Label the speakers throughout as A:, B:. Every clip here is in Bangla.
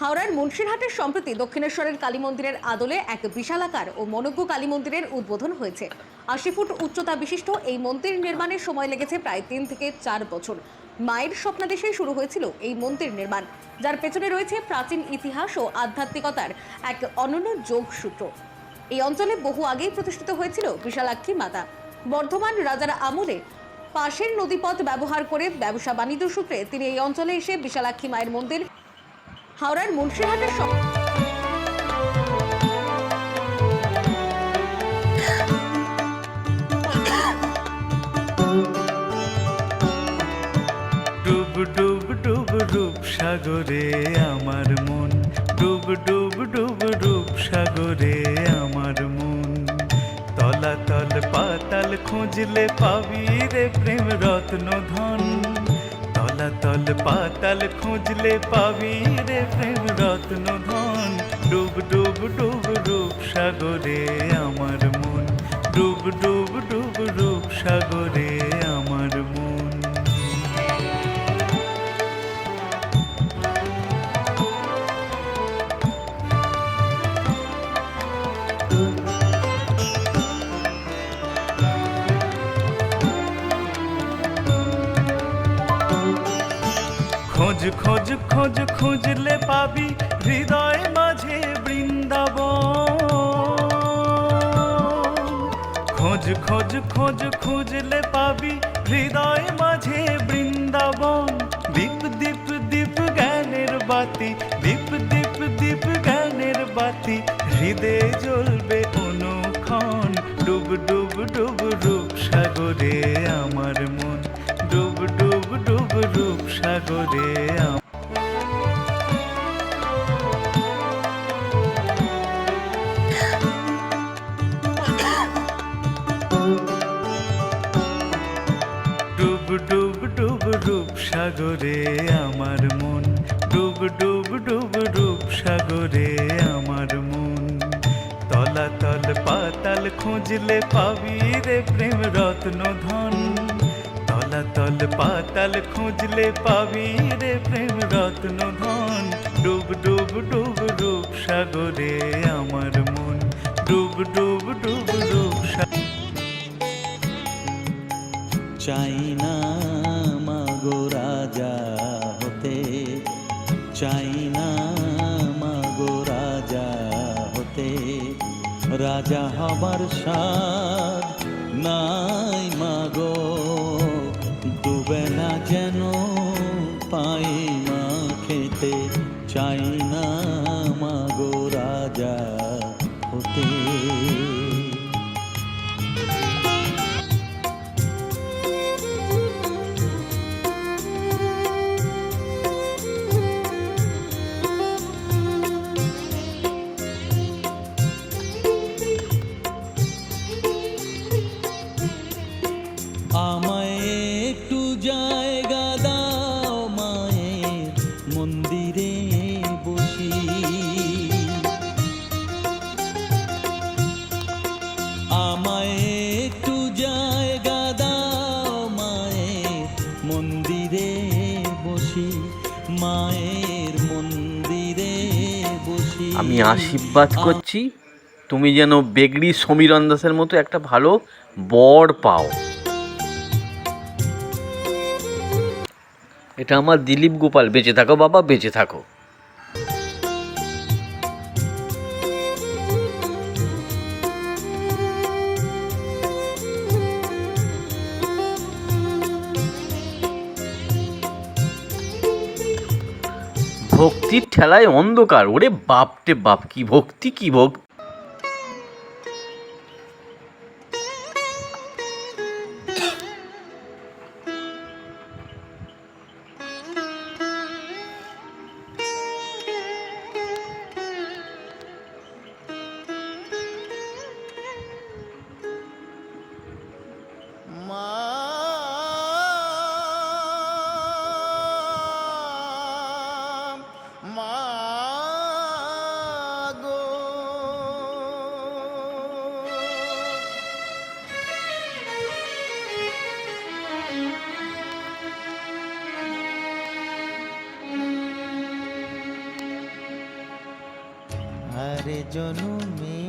A: হাওড়ার মুন্সিরহাটের সম্প্রতি দক্ষিণেশ্বরের কালী মন্দিরের আদলে এক বিশালাকার ও মনজ্ঞ কালী মন্দিরের উদ্বোধন হয়েছে। আশি ফুট উচ্চতা বিশিষ্ট এই মন্দির নির্মাণের সময় লেগেছে প্রায় তিন থেকে চার বছর। মায়ের স্বপ্নাদেশেই শুরু হয়েছিল এই মন্দির নির্মাণ, যার পেছনে রয়েছে প্রাচীন ইতিহাস ও আধ্যাত্মিকতার এক অনন্য যোগসূত্র। এই অঞ্চলে বহু আগেই প্রতিষ্ঠিত হয়েছিল বিশালাক্ষী মাতা। বর্ধমান রাজার আমলে পাশের নদীপথ ব্যবহার করে ব্যবসা বাণিজ্য সূত্রে তিনি এই অঞ্চলে এসে বিশালাক্ষী মায়ের মন্দির হাওড়ার
B: ডুব ডুব ডুব ডুব সাগরে আমার মন। ডুব ডুব ডুব ডুব সাগরে আমার মন। তলাতল পাতাল খুঁজলে পাবি রে প্রেম রত্ন ধন তলাতল পাতাল খুঁজলে পাবি রে প্রেম রত্ন ধন। ডুব ডুব ডুব ডুব সাগরে আমার মন। ডুব ডুব ডুব ডুব সাগরে আমার মন। খোঁজ খোঁজ খোঁজ, খুঁজলে পাবি হৃদয় মাঝে বৃন্দাবন। খোঁজ খোঁজ খোঁজ, খুঁজলে পাবি হৃদয় মাঝে বৃন্দাবন। দীপ দীপ দীপ জ্ঞানের বাতি, দীপ দীপ দীপ জ্ঞানের বাতি হৃদয়ে জ্বলবে অনুক্ষণ। ডুব ডুব ডুব রূপ সাগরে আমার মন। রূপ সাগরে ডুব ডুব ডুব ডুব সাগরে আমার মন। ডুব ডুব ডুব ডুব সাগরে আমার মন। তলাতল পাতাল খুঁজলে পাবি রে প্রেম রত্ন ধন তলাতল পাতাল খুঁজলে পাবি রে প্রেম রত্ন ধন। ডুব ডুব ডুব ডুব সাগরে আমার মন। ডুব ডুব ডুব ডুব
C: চাই না মাগো রাজা হতে। চাই না মাগো রাজা হতে। রাজা হবার সাদ নাই
D: আমি আশীর্বাদ করছি। তুমি যেন বেগড়ি সমীরণ দাসের মতো একটা ভালো বর পাও। এটা আমার দিলীপ গোপাল। বেঁচে থাকো বাবা, বেঁচে থাকো। ভক্তির ঠেলায় অন্ধকার। ওরে বাপটে বাপ কি ভক্তি কি ভক্তি।
E: জনমে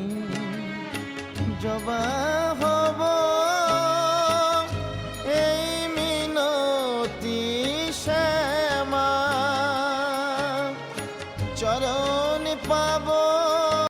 E: জবা